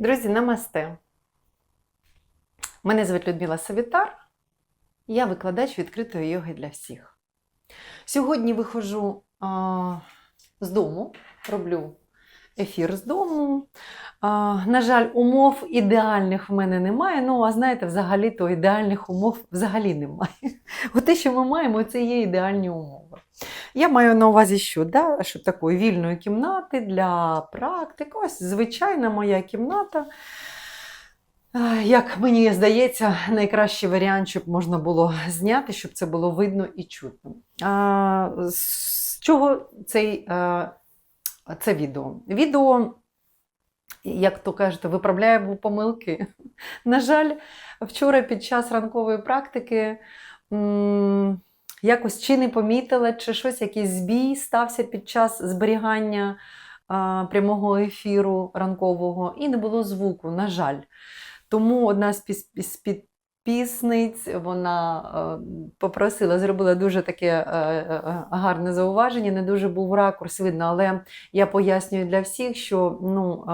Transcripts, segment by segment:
Друзі, намасте. Мене звуть Людмила Савітар. Я викладач відкритої йоги для всіх. Сьогодні виходжу а, з дому, роблю ефір з дому. А, на жаль, умов ідеальних в мене немає. Ну, а знаєте, взагалі-то ідеальних умов взагалі немає. От те, що ми маємо, це є ідеальні умови. Я маю на увазі, що, да, що такої вільної кімнати для практик. Ось звичайна моя кімната. Як мені здається, найкращий варіант, щоб можна було зняти, щоб це було видно і чутно. А, з чого цей, е, це відео? Відео, як то кажете, виправляє помилки. На жаль, вчора під час ранкової практики. Якось чи не помітила, чи щось, якийсь збій стався під час зберігання прямого ефіру ранкового, і не було звуку, на жаль. Тому одна з піс- піс- підписниць вона е, попросила, зробила дуже таке е, е, гарне зауваження, не дуже був ракурс видно, але я пояснюю для всіх, що ну,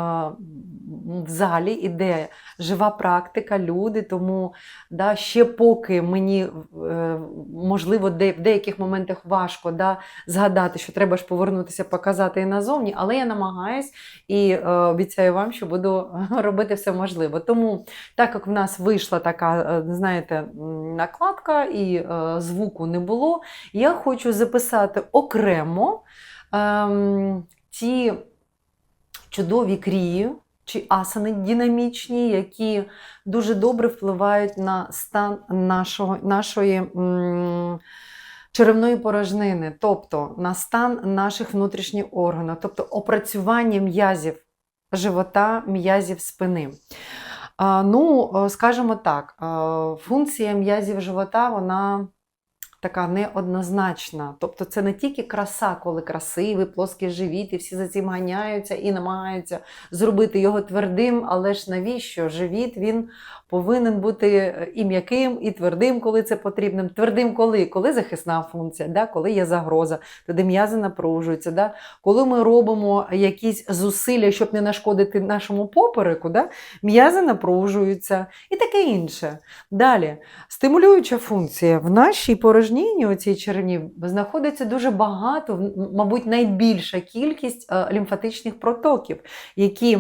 в залі іде жива практика, люди, тому да, ще поки мені можливо де, в деяких моментах важко да, згадати, що треба ж повернутися, показати і назовні, але я намагаюсь і обіцяю вам, що буду робити все можливе. Тому, так як в нас вийшла така, знаєте, накладка і е, звуку не було, я хочу записати окремо ем, ті чудові крії чи асани динамічні, які дуже добре впливають на стан нашого, нашої. м, Черевної порожнини, тобто на стан наших внутрішніх органів, тобто опрацювання м'язів живота, м'язів спини. Ну, е, скажімо так, е, функція м'язів живота, вона така неоднозначна. Тобто це не тільки краса, коли красивий, плоский живіт, і всі за цим ганяються і намагаються зробити його твердим, але ж навіщо? Живіт він повинен бути е, і м'яким, і твердим, коли це потрібно. Твердим коли? Коли захисна функція, да? коли є загроза, тоді м'язи напружуються. Да? Коли ми робимо якісь зусилля, щоб не нашкодити нашому попереку, да? м'язи напружуються і таке інше. Далі, стимулююча функція. В нашій порожнині, у цій черевні, знаходиться дуже багато, мабуть, найбільша кількість е, лімфатичних протоків, які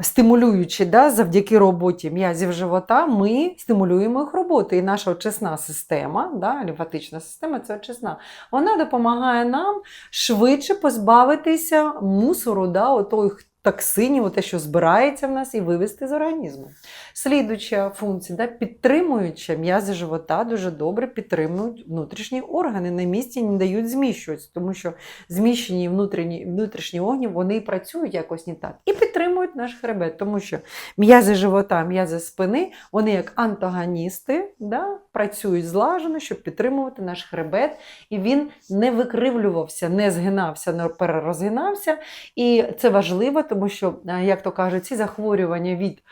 стимулюючи да, завдяки роботі м'язів живота, ми стимулюємо їх роботу. І наша очисна система, да, лімфатична система це очисна, вона допомагає нам швидше позбавитися мусору, да, отих токсинів, те, що збирається в нас, і вивести з організму. Слідуюча функція, да, підтримуюча м'язи живота дуже добре підтримують внутрішні органи, на місці не дають зміщуватися, тому що зміщені внутрішні, внутрішні огні вони працюють якось не так. І підтримують наш хребет, тому що м'язи живота, м'язи спини, вони як антагоністи да, працюють злажено, щоб підтримувати наш хребет, і він не викривлювався, не згинався, не перерозгинався. І це важливо, тому що, е, як то кажуть, ці захворювання від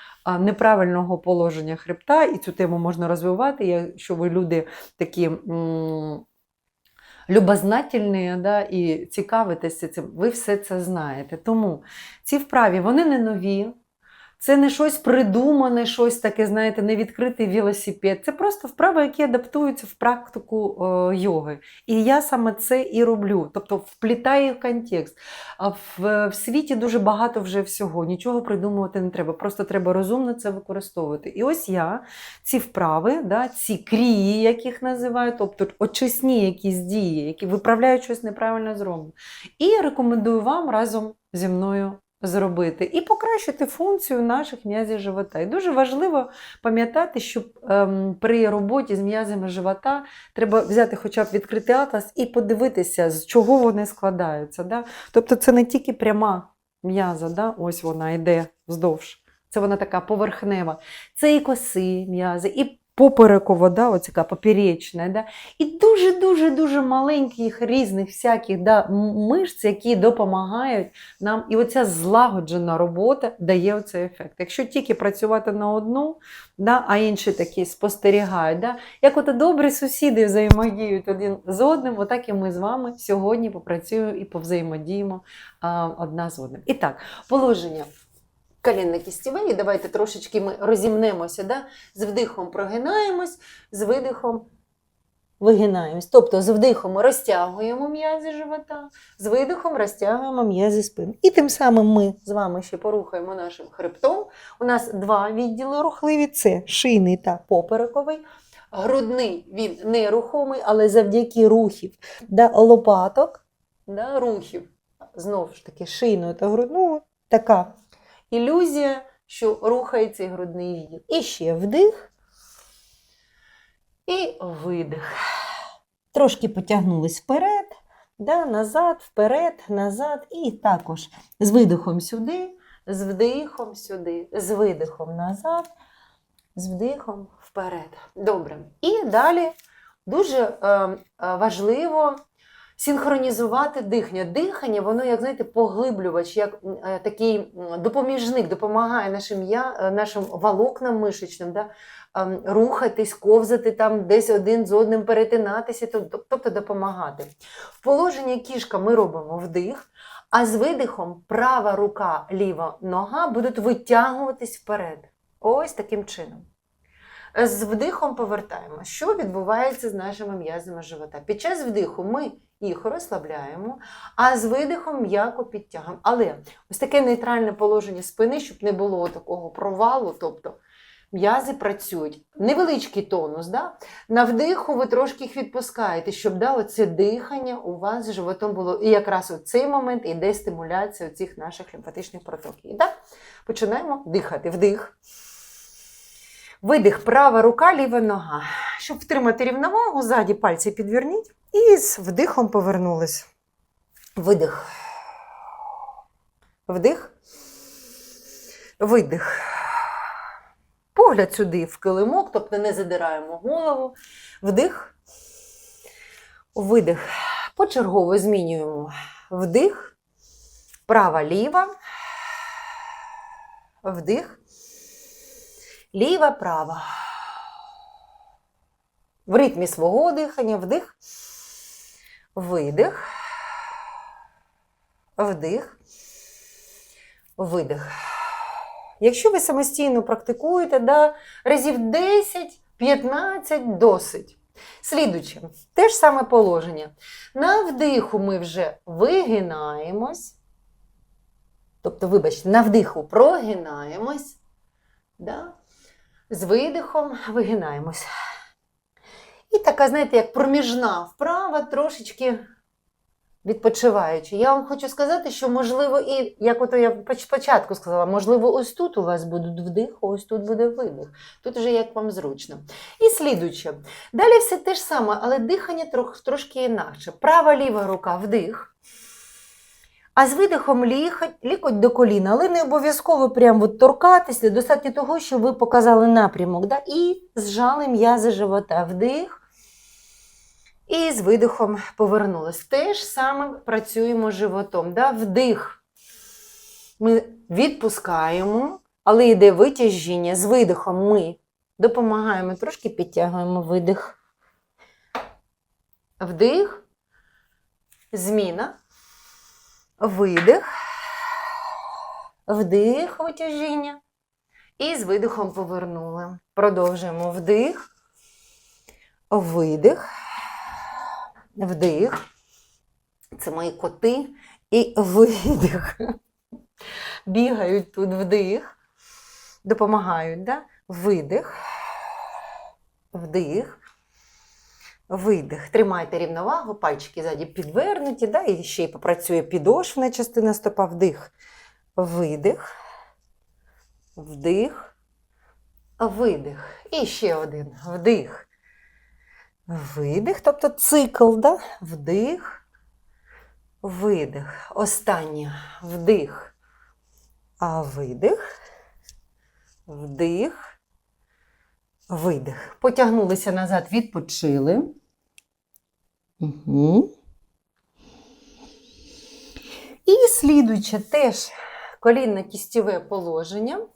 неправильного положення хребта, і цю тему можна розвивати, якщо ви люди такі. Любознательні да, і цікавитеся цим, ви все це знаєте. Тому ці вправі вони не нові, це не щось придумане, щось таке, знаєте, не відкритий велосипед. Це просто вправи, які адаптуються в практику е, йоги. І я саме це і роблю. Тобто вплітаю в контекст. А в, в світі дуже багато вже всього, нічого придумувати не треба. Просто треба розумно це використовувати. І ось я ці вправи, да, ці крії, яких називаю, тобто очисні якісь дії, які виправляють щось неправильно зроблено. І рекомендую вам разом зі мною зробити і покращити функцію наших м'язів живота. І дуже важливо пам'ятати, що ем, при роботі з м'язами живота треба взяти хоча б відкритий атлас і подивитися, з чого вони складаються. Да? Тобто це не тільки пряма м'яза, да? ось вона йде вздовж. Це вона така поверхнева. Це і коси м'язи, і поперекова, да, така поперечна, да, і дуже-дуже-дуже маленьких різних всяких да, мишць, які допомагають нам. І оця злагоджена робота дає оцей ефект. Якщо тільки працювати на одну, да, а інші такі спостерігають, да, як от добрі сусіди взаємодіють один з одним, отак і ми з вами сьогодні попрацюємо і повзаємодіємо а, одна з одним. І так, положення. Колінно кістєве. І давайте трошечки ми розімнемося. Да? З вдихом прогинаємось, з видихом вигинаємось. Тобто з вдихом розтягуємо м'язи живота, з видихом розтягуємо м'язи спини. І тим самим ми з вами ще порухаємо нашим хребтом. У нас два відділи рухливі: це шийний та поперековий. Грудний він нерухомий, але завдяки рухів да, лопаток, да, рухів, знову ж таки, шийного та грудного, така ілюзія, що рухається грудний відділ. І ще вдих і видих. Трошки потягнулись вперед, да, назад, вперед, назад. І також з видихом сюди, з вдихом сюди, з видихом назад, з вдихом вперед. Добре. І далі дуже е, е, важливо синхронізувати дихання. Дихання, воно, як знаєте, поглиблювач, як е, такий допоміжник, допомагає нашим, я, е, нашим волокнам мишечним. Да? ем, Рухатись, ковзати там, десь один з одним перетинатися, тобто допомагати. В положенні кішка ми робимо вдих, а з видихом права рука, ліва нога будуть витягуватись вперед. Ось таким чином. З вдихом повертаємо. Що відбувається з нашими м'язами живота? Під час вдиху ми їх розслабляємо, а з видихом м'яко підтягуємо. Але ось таке нейтральне положення спини, щоб не було такого провалу, тобто м'язи працюють. Невеличкий тонус. Да? На вдиху ви трошки їх відпускаєте, щоб да, оце дихання у вас з животом було. І якраз у цей момент іде стимуляція цих наших лімфатичних протоків. Так, починаємо дихати. Вдих. Видих, права рука, ліва нога. Щоб втримати рівновагу, ззаді пальці підверніть і з вдихом повернулись. Видих. Вдих. Видих. Погляд сюди в килимок, тобто не задираємо голову. Вдих. Видих. Почергово змінюємо вдих. Права, ліва. Вдих. Ліва, права. В ритмі свого дихання вдих, видих, вдих, видих. Якщо ви самостійно практикуєте, да, разів 10-15 досить. Слідуюче, те ж саме положення. На вдиху ми вже вигинаємось. Тобто, вибачте, на вдиху прогинаємось. Да? З видихом вигинаємось. І така, знаєте, як проміжна вправа, трошечки відпочиваючи. Я вам хочу сказати, що можливо, і як ото я поч- спочатку сказала, можливо, ось тут у вас будуть вдих, ось тут буде видих. Тут вже як вам зручно. І слідуюче. Далі все те ж саме, але дихання трошки інакше. Права ліва рука вдих. А з видихом лікоть, до коліна, але не обов'язково прямо торкатися, достатньо того, щоб ви показали напрямок. Да? І зжали м'язи живота. Вдих. І з видихом повернулись. Те ж саме працюємо животом. Да? Вдих. Ми відпускаємо, але йде витяжіння. З видихом ми допомагаємо, трошки підтягуємо видих. Вдих. Зміна. Видих. Вдих, витяжіння. І з видихом повернули. Продовжуємо вдих. Видих. Вдих. Це мої коти. І видих. Бігають тут вдих. Допомагають, да? Видих. Вдих. Видих. Тримайте рівновагу, пальчики ззаді підвернуті, да? і ще й попрацює підошвна частина стопа. Вдих. Видих. Вдих. Видих. І ще один. Вдих. Видих. Тобто цикл, да? вдих. Видих. Останнє. Вдих. А видих. Вдих. Видих. Потягнулися назад, відпочили. Угу. І слідуюче теж колінно-кістєве положення.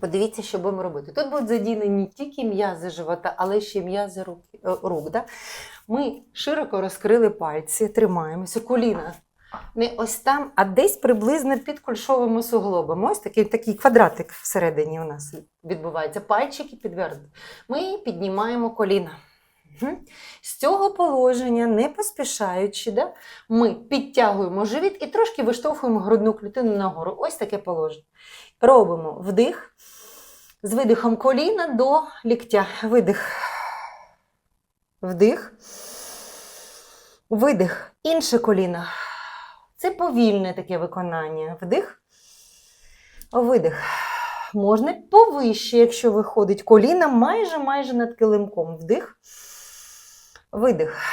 Подивіться, що будемо робити. Тут будуть задіяні не тільки м'язи живота, але ще м'язи рук. е, рук да? Ми широко розкрили пальці, тримаємося, коліна не ось там, а десь приблизно під кульшовими суглобами. Ось такий, такий квадратик всередині у нас відбувається. Пальчики підвернуті. Ми піднімаємо коліна. З цього положення, не поспішаючи, да, ми підтягуємо живіт і трошки виштовхуємо грудну клітину нагору. Ось таке положення. Робимо вдих. З видихом коліна до ліктя. Видих. Вдих. Видих. Інше коліно. Це повільне таке виконання. Вдих. Видих. Можна повище, якщо виходить коліна майже майже над килимком. Вдих. Видих.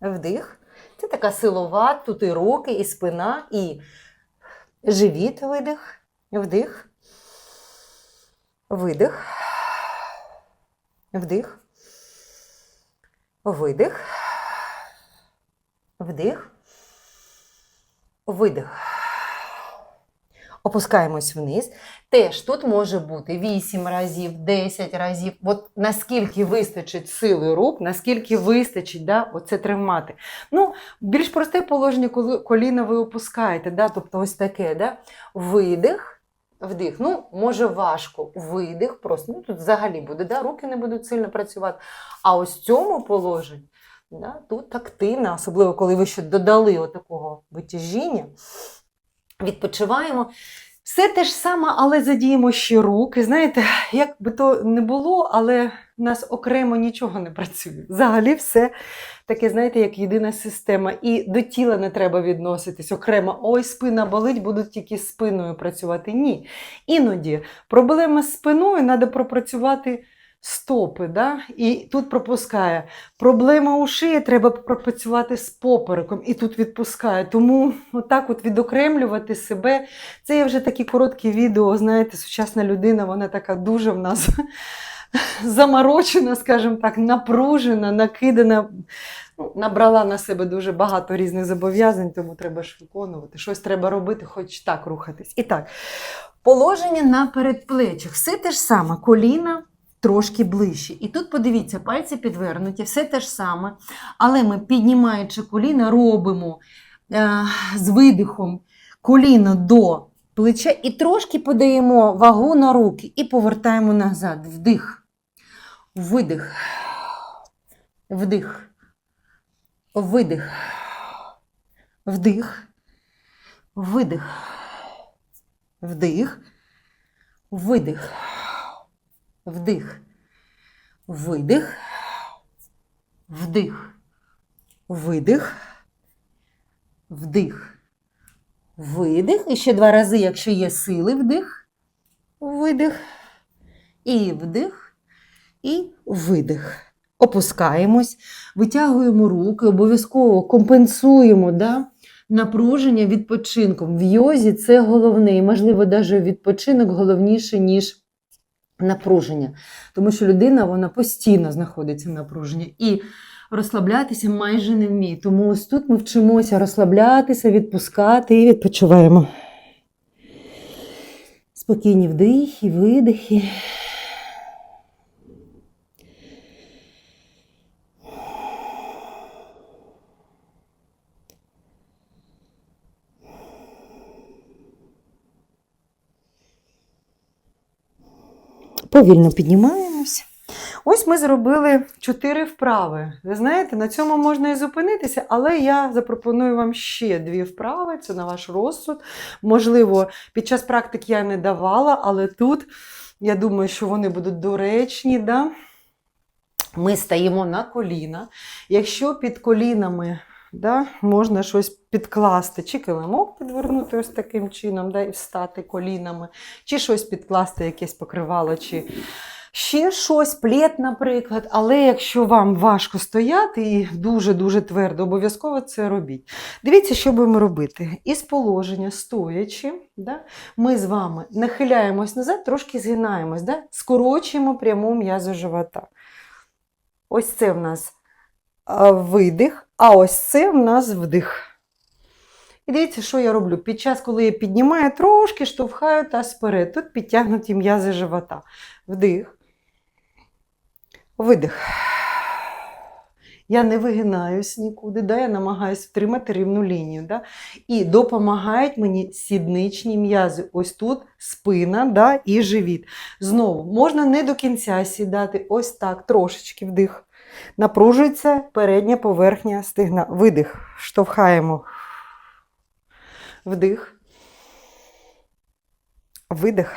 Вдих. Це така силова, тут і руки, і спина, і живіт видих. Вдих. Видих. Вдих. Видих. Вдих. Видих. Опускаємось вниз. Теж тут може бути 8 разів, 10 разів. От наскільки вистачить сили рук, наскільки вистачить да, оце тримати. Ну, більш просте положення, коли коліна ви опускаєте. Да, тобто ось таке. Да? Видих, вдих. Ну, може важко. Видих, просто ну, тут взагалі буде, да? руки не будуть сильно працювати. А ось в цьому положенні да, тут активно, особливо коли ви ще додали отакого витяжіння. Відпочиваємо. Все те ж саме, але задіємо ще руки. Знаєте, як би то не було, але в нас окремо нічого не працює. Взагалі все таке, знаєте, як єдина система. І до тіла не треба відноситись окремо. Ой, спина болить, будуть тільки спиною працювати. Ні. Іноді проблема з спиною треба пропрацювати стопи. Да? І тут пропускає. Проблема у шиї, треба пропрацювати з попереком, і тут відпускає. Тому отак от відокремлювати себе. Це є вже такі короткі відео. Знаєте, сучасна людина, вона така дуже в нас заморочена, скажімо так, напружена, накидана. Ну, набрала на себе дуже багато різних зобов'язань, тому треба ж виконувати. Щось треба робити, хоч так рухатись. І так, положення на передплечах. Все те ж саме, коліна трошки ближче. І тут подивіться, пальці підвернуті, все те ж саме. Але ми, піднімаючи коліна, робимо е, з видихом коліно до плеча і трошки подаємо вагу на руки і повертаємо назад. Вдих, видих, вдих, видих, вдих, видих, вдих, видих. Вдих. Видих. Вдих. Видих. Вдих. Видих. І ще два рази, якщо є сили, вдих. Видих. І вдих. І видих. Опускаємось, витягуємо руки, обов'язково компенсуємо да, напруження відпочинком. В йозі це головне, і, можливо, навіть відпочинок головніше, ніж напруження. Тому що людина вона постійно знаходиться в напруженні і розслаблятися майже не вміє. Тому ось тут ми вчимося розслаблятися, відпускати і відпочиваємо. Спокійні вдихи, видихи. Повільно піднімаємось. Ось ми зробили чотири вправи. Ви знаєте, на цьому можна і зупинитися, але я запропоную вам ще дві вправи, це на ваш розсуд. Можливо, під час практик я не давала, але тут я думаю, що вони будуть доречні. Да? Ми стаємо на коліна. Якщо під колінами да, можна щось підкласти, чи килимок підвернути ось таким чином, да, і встати колінами, чи щось підкласти, якесь покривало, чи ще щось, плед, наприклад. Але якщо вам важко стояти і дуже-дуже твердо, обов'язково це робіть. Дивіться, що будемо робити. Із положення, стоячи, да, ми з вами нахиляємось назад, трошки згинаємось, да, скорочуємо пряму м'язу живота. Ось це в нас видих, а ось це в нас вдих. І дивіться, що я роблю. Під час, коли я піднімаю, трошки штовхаю таз вперед. Тут підтягнуті м'язи живота. Вдих. Видих. Я не вигинаюсь нікуди, да? я намагаюся втримати рівну лінію. Да? І допомагають мені сідничні м'язи. Ось тут спина да? і живіт. Знову можна не до кінця сідати, ось так, трошечки вдих. Напружується передня поверхня стегна. Видих. Штовхаємо. Вдих. Видих.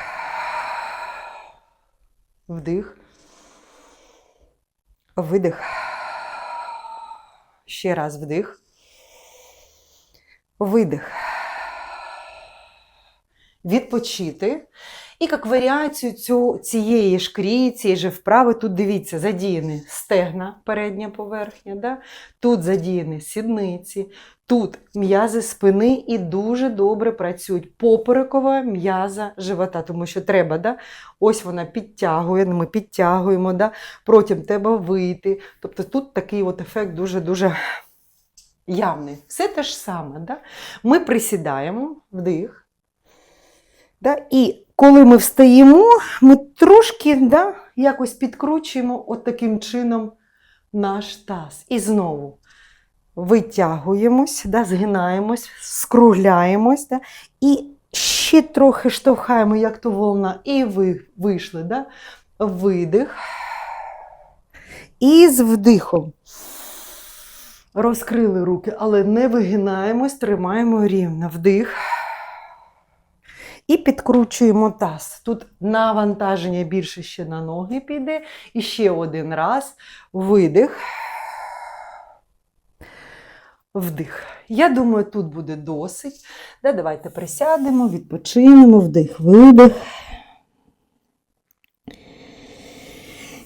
Вдих. Видих. Ще раз вдих. Видих. Відпочити. І як варіацію цю, цієї ж крії, цієї ж вправи, тут дивіться, задіяні стегна, передня поверхня, да? тут задіяні сідниці, тут м'язи спини і дуже добре працюють поперекова м'яза живота, тому що треба, да? ось вона підтягує, ми підтягуємо, да? потім треба вийти. Тобто тут такий от ефект дуже-дуже явний. Все те ж саме. Да? Ми присідаємо, вдих. Да? І коли ми встаємо, ми трошки да, якось підкручуємо от таким чином наш таз. І знову витягуємось, да, згинаємось, скругляємось. Да, і ще трохи штовхаємо, як то волна, і ви, вийшли. Да? Видих. І з вдихом. Розкрили руки, але не вигинаємось, тримаємо рівно. Вдих. І підкручуємо таз. Тут навантаження більше ще на ноги піде. І ще один раз. Видих. Вдих. Я думаю, тут буде досить. Да, давайте присядемо, відпочинемо, вдих, видих.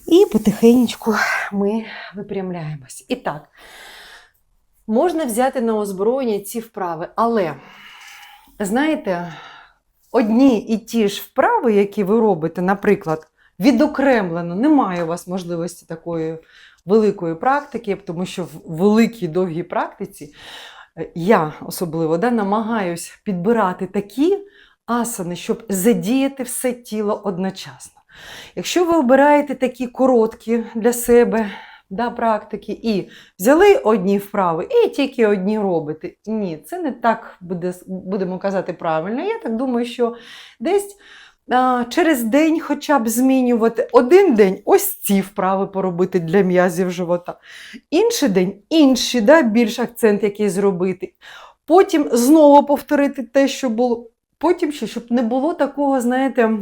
І потихеньку ми випрямляємось. І так, можна взяти на озброєння ці вправи, але, знаєте, одні і ті ж вправи, які ви робите, наприклад, відокремлено, немає у вас можливості такої великої практики, тому що в великій довгій практиці е, я особливо да, намагаюсь підбирати такі асани, щоб задіяти все тіло одночасно. Якщо ви обираєте такі короткі для себе да, практики і взяли одні вправи і тільки одні робите, ні, це не так буде, будемо казати правильно. Я так думаю, що десь через день хоча б змінювати один день ось ці вправи поробити для м'язів живота. Інший день інші, да, більш акцент який зробити. Потім знову повторити те, що було. Потім ще, щоб не було такого, знаєте,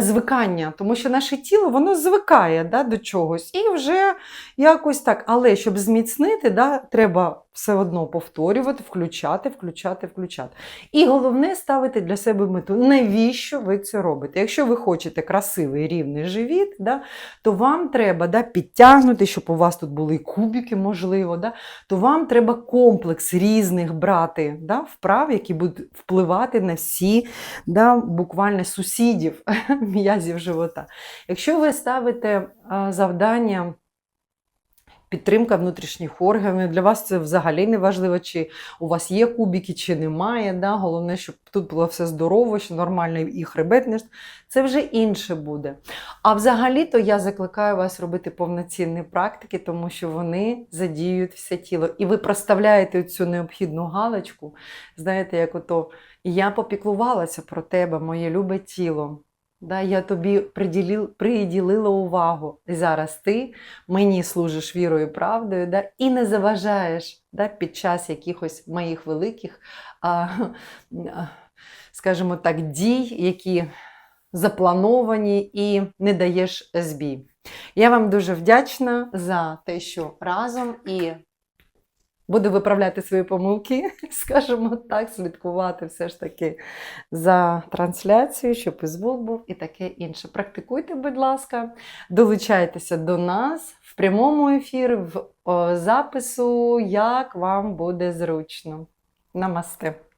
звикання, тому що наше тіло воно звикає да, до чогось і вже якось так. Але щоб зміцнити, да, треба все одно повторювати, включати, включати, включати. І головне ставити для себе мету, навіщо ви це робите. Якщо ви хочете красивий рівний живіт, да, то вам треба да, підтягнути, щоб у вас тут були кубики, можливо, да, то вам треба комплекс різних брати да, вправ, які будуть впливати на всі да, буквально сусідів м'язів живота. Якщо ви ставите завдання підтримка внутрішніх органів. Для вас це взагалі не важливо, чи у вас є кубики, чи немає. Да? Головне, щоб тут було все здорово, що нормально і хребет не це вже інше буде. А взагалі-то я закликаю вас робити повноцінні практики, тому що вони задіють все тіло. І ви проставляєте цю необхідну галочку. Знаєте, як ото я попіклувалася про тебе, моє любе тіло. Да, Я тобі приділила, приділила увагу. І зараз ти мені служиш вірою і правдою да, і не заважаєш да, під час якихось моїх великих, а, скажімо так, дій, які заплановані, і не даєш збій. Я вам дуже вдячна за те, що разом і Буду виправляти свої помилки, скажімо так, слідкувати все ж таки за трансляцією, щоб і звук був і таке інше. Практикуйте, будь ласка, долучайтеся до нас в прямому ефірі, в запису, як вам буде зручно. Намасте!